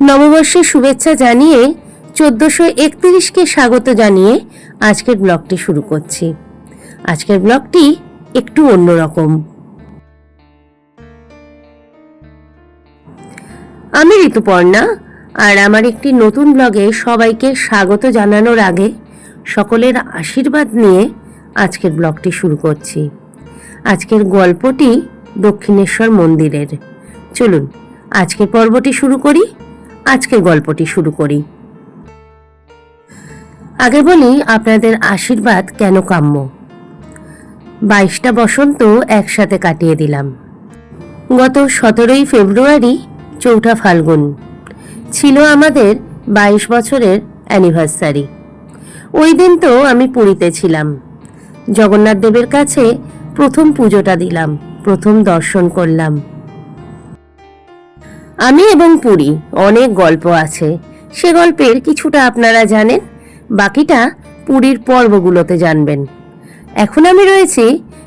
নববর্ষের শুভেচ্ছা জানিয়ে চোদ্দোশো একত্রিশকে স্বাগত জানিয়ে আজকের ব্লগটি শুরু করছি। আজকের ব্লগটি একটু অন্যরকম। আমি ঋতুপর্ণা, আর আমার একটি নতুন ব্লগে সবাইকে স্বাগত জানানোর আগে সকলের আশীর্বাদ নিয়ে আজকের ব্লগটি শুরু করছি। আজকের গল্পটি দক্ষিণেশ্বর মন্দিরের। চলুন, আজকের পর্বটি শুরু করি। আজকের গল্পটি শুরু করি। আগে বলি আপনাদের আশীর্বাদ কেন কাম্য। বাইশটা বসন্ত একসাথে কাটিয়ে দিলাম। গত সতেরোই ফেব্রুয়ারি চৌঠা ফাল্গুন ছিল আমাদের বাইশ বছরের অ্যানিভার্সারি। ওই দিন তো আমি পুরীতে ছিলাম। জগন্নাথ দেবের কাছে প্রথম পুজোটা দিলাম, প্রথম দর্শন করলাম। আমি এবং পুরী, অনেক গল্প আছে। সে গল্পের কিছুটা আপনারা জানেন, বাকিটা পুরীর পর্বগুলোতে জানবেন। এখন আমি রয়েছি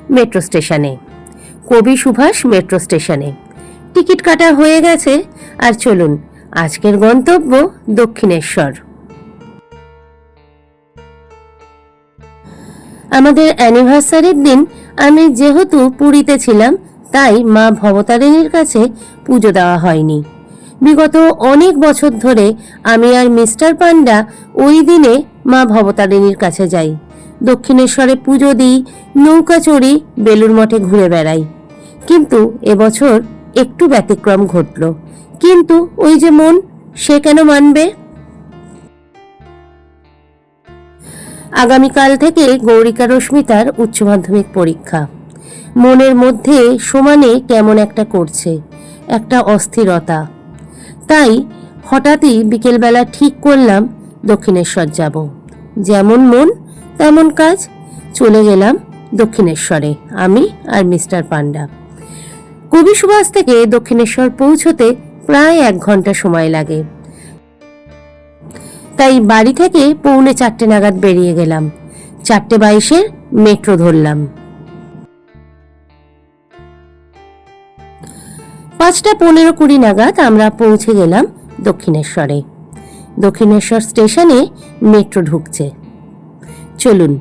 মেট্রো স্টেশনে। কবি সুভাষ মেট্রো স্টেশনে। টিকিট কাটা হয়ে গেছে, আর চলুন, আজকের গন্তব্য দক্ষিণেশ্বর। আমাদের অ্যানিভার্সারির দিন আমি যেহেতু পুরীতে ছিলাম তাই মা ভবতারিণীর কাছে পুজো দেওয়া হয়নি। বিগত অনেক বছর ধরে আমি আর মিস্টার পান্ডা ওই দিনে মা ভবতারিণীর কাছে যাই। দক্ষিণেশ্বরে পুজো দিই, নৌকা চড়ি, বেলুর মঠে ঘুরে বেড়াই। কিন্তু এবছর একটু ব্যতিক্রম ঘটল। কিন্তু ওই যে মন, সে কেন মানবে? আগামীকাল থেকে গৌরিকা রশ্মিতার উচ্চ মাধ্যমিক পরীক্ষা। মনের মধ্যে সমানে কেমন একটা করছে, একটা অস্থিরতা। তাই হঠাৎই বিকেলবেলা ঠিক করলাম দক্ষিণেশ্বর যাব। যেমন মন, তেমন কাজ। চলে গেলাম দক্ষিণেশ্বরে, আমি আর মিস্টার পান্ডা। কবি সুভাষ থেকে দক্ষিণেশ্বর পৌঁছতে প্রায় এক ঘণ্টা সময় লাগে। তাই বাড়ি থেকে পৌনে চারটে নাগাদ বেরিয়ে গেলাম। চারটে বাইশের মেট্রো ধরলাম। পাঁচটা পনেরো কুড়ি নাগাদ আমরা পৌঁছে গেলাম দক্ষিণেশ্বরে। দক্ষিণেশ্বর স্টেশনে মেট্রো ঢুকছে। চলুন।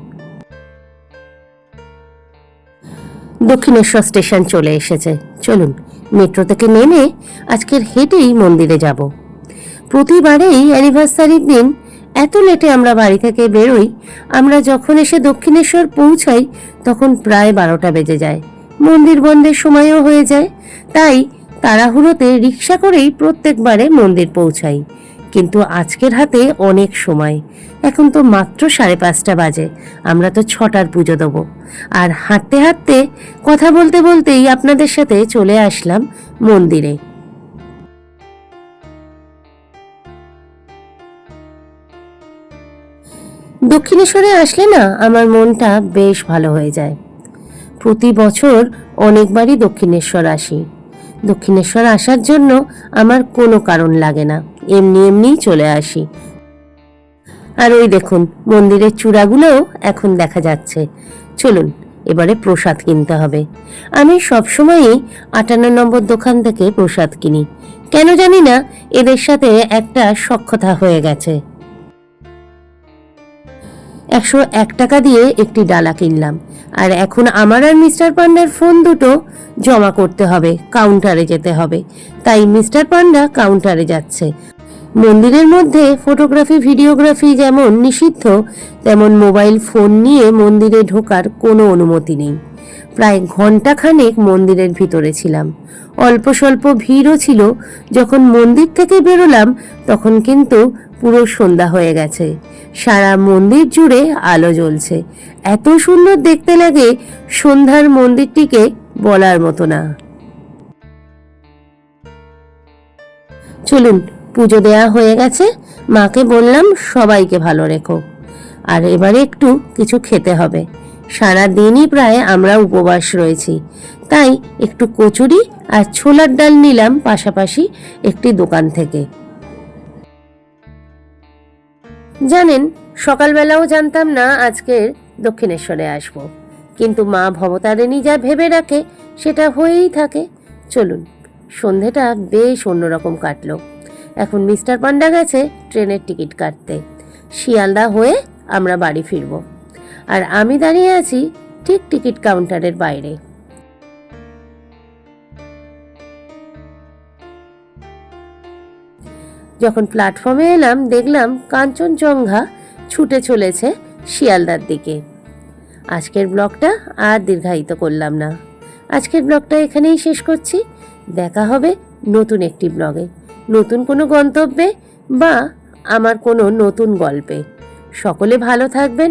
দক্ষিণেশ্বর স্টেশন চলে এসেছে। চলুন, মেট্রো থেকে নেমে আজকের হেঁটেই মন্দিরে যাব। প্রতিবারেই অ্যানিভার্সারির দিন, এত লেটে আমরা বাড়ি থেকে বেরোই, আমরা যখন এসে দক্ষিণেশ্বর পৌঁছাই, তখন প্রায় বারোটা বেজে যায়। মন্দির বন্ধের সময়ও হয়ে যায়, তাই তাড়াহুড়োতে রিক্সা করেই প্রত্যেকবারে মন্দির পৌঁছাই। কিন্তু আজকের হাতে অনেক সময়। এখন তো মাত্র সাড়ে পাঁচটা বাজে। আমরা তো ছটার পুজো দেবো। আর হাঁটতে হাঁটতে কথা বলতে বলতেই আপনাদের সাথে চলে আসলাম মন্দিরে। দক্ষিণেশ্বরে আসলে না আমার মনটা বেশ ভালো হয়ে যায়। প্রতি বছর অনেকবারই দক্ষিণেশ্বর আসি। দক্ষিণেশ্বর আসার জন্য আমার কোনো কারণ লাগে না। এমনি এমনিই চলে আসি। আর ওই দেখুন, মন্দিরের চূড়াগুলোও এখন দেখা যাচ্ছে। চলুন, এবারে প্রসাদ কিনতে হবে। আমি সবসময়ই আটান্ন নম্বর দোকান থেকে প্রসাদ কিনি। কেন জানি না, এদের সাথে একটা সক্ষতা হয়ে গেছে। একশো এক টাকা দিয়ে একটি ডালা কিনলাম। আর এখন আমার আর মিস্টার পান্ডার ফোন দুটো জমা করতে হবে, কাউন্টারে যেতে হবে। তাই মিস্টার পান্ডা কাউন্টারে যাচ্ছে। মন্দিরের মধ্যে ফটোগ্রাফি, ভিডিওগ্রাফি যেমন নিষিদ্ধ, তেমন মোবাইল ফোন নিয়ে মন্দিরে ঢোকার কোনো অনুমতি নেই। প্রায় ঘন্টাখানেক মন্দিরের ভিতরে ছিলাম। অল্প স্বল্প ভিড়ও ছিল। যখন মন্দির থেকে বেরোলাম, তখন কিন্তু পুরো সন্ধ্যা হয়ে গেছে। সারা মন্দির জুড়ে আলো জ্বলছে। এত সুন্দর দেখতে লাগে সন্ধ্যার মন্দিরটিকে বলার মতো না। চলুন, পুজো দেয়া হয়ে গেছে। মাকে বললাম, সবাইকে ভালো রেখো। আর এবারে একটু কিছু খেতে হবে। সারা দিনই প্রায় আমরা উপবাস রয়েছি। তাই একটু কচুরি আর ছোলার ডাল নিলাম পাশাপাশি একটি দোকান থেকে। জানেন, সকালবেলাও জানতাম না আজকের দক্ষিণেশ্বরে আসব। কিন্তু মা ভবতারিণী যা ভেবে রাখে, সেটা হয়েই থাকে। চলুন, সন্ধেটা বেশ অন্যরকম কাটল। এখন মিস্টার পান্ডা গেছে ট্রেনের টিকিট কাটতে। শিয়ালদা হয়ে আমরা বাড়ি ফিরব। আর আমি দাঁড়িয়ে আছি ঠিক টিকিট কাউন্টারের বাইরে। যখন প্ল্যাটফর্মে এলাম, দেখলাম কাঞ্চনজঙ্ঘা ছুটে চলেছে শিয়ালদার দিকে। আজকের ব্লগটা আর দীর্ঘায়িত করলাম না। আজকের ব্লগটা এখানেই শেষ করছি। দেখা হবে নতুন একটি ব্লগে। নতুন কোনো গন্তব্যে বা আমার কোনো নতুন গল্পে। সকলে ভালো থাকবেন